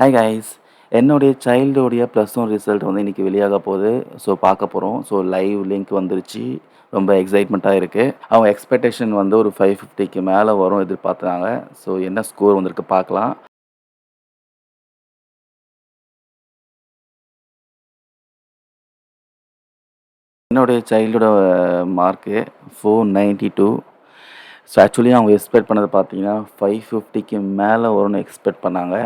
Hi guys என்னுடைய சைல்டோடைய plus one result வந்து இன்றைக்கி வெளியாக போகுது. ஸோ பார்க்க போகிறோம் ஸோ லைவ் லிங்க் வந்துருச்சு. ரொம்ப எக்ஸைட்மெண்ட்டாக இருக்குது அவங்க எக்ஸ்பெக்டேஷன் வந்து ஒரு ஃபைவ் ஃபிஃப்டிக்கு மேலே வரும் எதிர்பார்த்தாங்க ஸோ என்ன ஸ்கோர் வந்திருக்கு பார்க்கலாம். என்னுடைய சைல்டோட mark four ninety two so actually அவங்க எக்ஸ்பெக்ட் பண்ணது பார்த்தீங்கன்னா ஃபைவ் ஃபிஃப்டிக்கு மேலே வரும்னு எக்ஸ்பெக்ட் பண்ணாங்க.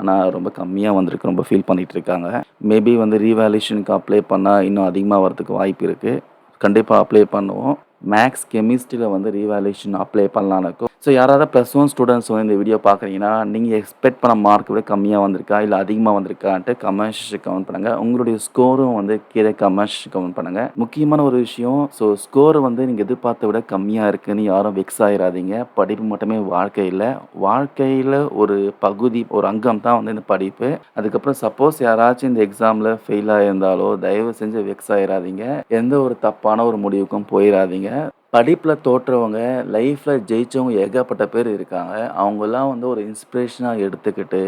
ஆனால் ரொம்ப கம்மியாக வந்திருக்கு. ரொம்ப ஃபீல் பண்ணிகிட்டு இருக்காங்க மேபி வந்து ரீவேல்யூஷனுக்கு அப்ளை பண்ணால் இன்னும் அதிகமாக வரதுக்கு வாய்ப்பு இருக்குது கண்டிப்பாக அப்ளை பண்ணுவோம். மேக்ஸ் கெமிஸ்ட்ரியில் வந்து ரீவேல்யூஷன் அப்ளை பண்ணலான்னு இருக்கும். ஸோ யாராவது ப்ளஸ் ஒன் ஸ்டூடெண்ட்ஸ் வந்து இந்த வீடியோ பார்க்குறீங்கன்னா நீங்கள் எக்ஸ்பெக்ட் பண்ண மார்க் விட கம்மியாக வந்திருக்கா இல்லை அதிகமாக வந்திருக்கான்ட்டு கமெண்ட்ஸ் கவுண்ட் பண்ணுங்கள் உங்களுடைய ஸ்கோரும் வந்து கீழே கமெண்ட்ஸ் கவுண்ட் பண்ணுங்கள் முக்கியமான ஒரு விஷயம் ஸோ ஸ்கோர் வந்து நீங்கள் எதிர்பார்த்த விட கம்மியாக இருக்குன்னு யாரும் வெக்ஸ் ஆகிடாதீங்க படிப்பு மட்டுமே வாழ்க்கையில் வாழ்க்கையில் ஒரு பகுதி ஒரு அங்கம் தான் வந்து இந்த படிப்பு. அதுக்கப்புறம் சப்போஸ் யாராச்சும் இந்த எக்ஸாமில் ஃபெயில் ஆகியிருந்தாலோ தயவு செஞ்சு வெக்ஸ் ஆகிடாதீங்க எந்த ஒரு தப்பான ஒரு முடிவுக்கும் போயிடாதீங்க yeah. படிப்பில் தோற்றவங்க லைஃப்பில் ஜெயித்தவங்க ஏகப்பட்ட பேர் இருக்காங்க. அவங்கெல்லாம் வந்து ஒரு இன்ஸ்பிரேஷனாக எடுத்துக்கிட்டு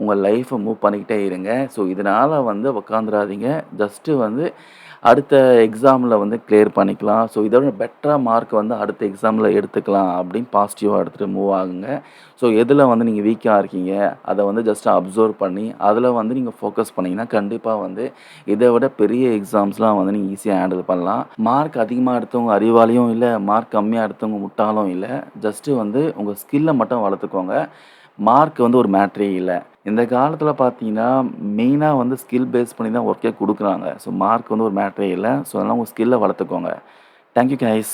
உங்கள் லைஃப்பை மூவ் பண்ணிக்கிட்டே இருங்க. ஸோ இதனால் வந்து உக்காந்துடாதீங்க ஜஸ்ட்டு வந்து அடுத்த எக்ஸாமில் வந்து கிளியர் பண்ணிக்கலாம். ஸோ இதோட பெட்டராக மார்க் வந்து அடுத்த எக்ஸாமில் எடுத்துக்கலாம் அப்படின்னு பாசிட்டிவாக எடுத்துகிட்டு மூவ் ஆகுங்க. ஸோ எதில் வந்து நீங்கள் வீக்காக இருக்கீங்க அதை வந்து ஜஸ்ட் அப்சர்வ் பண்ணி அதில் வந்து நீங்கள் ஃபோக்கஸ் பண்ணிங்கன்னா கண்டிப்பாக வந்து இதை விட பெரிய எக்ஸாம்ஸ்லாம் வந்து நீங்கள் ஈஸியாக ஹேண்டில் பண்ணலாம். மார்க் அதிகமாக எடுத்தவங்க அறிவாளியும் இல்லை மார்க் கம்மியாக எடுத்தவங்க முட்டாலும் இல்லை. ஜஸ்ட்டு வந்து உங்கள் ஸ்கில்லை மட்டும் வளர்த்துக்கோங்க. மார்க் வந்து ஒரு மேட்ரே இல்லை. இந்த காலத்தில் பார்த்தீங்கன்னா மெயினாக வந்து ஸ்கில் பேஸ் பண்ணி தான் ஒர்க்கே கொடுக்குறாங்க. ஸோ மார்க் வந்து ஒரு மேட்ரே இல்லை. ஸோ அதனால் உங்கள் ஸ்கில்லை வளர்த்துக்கோங்க. Thank you guys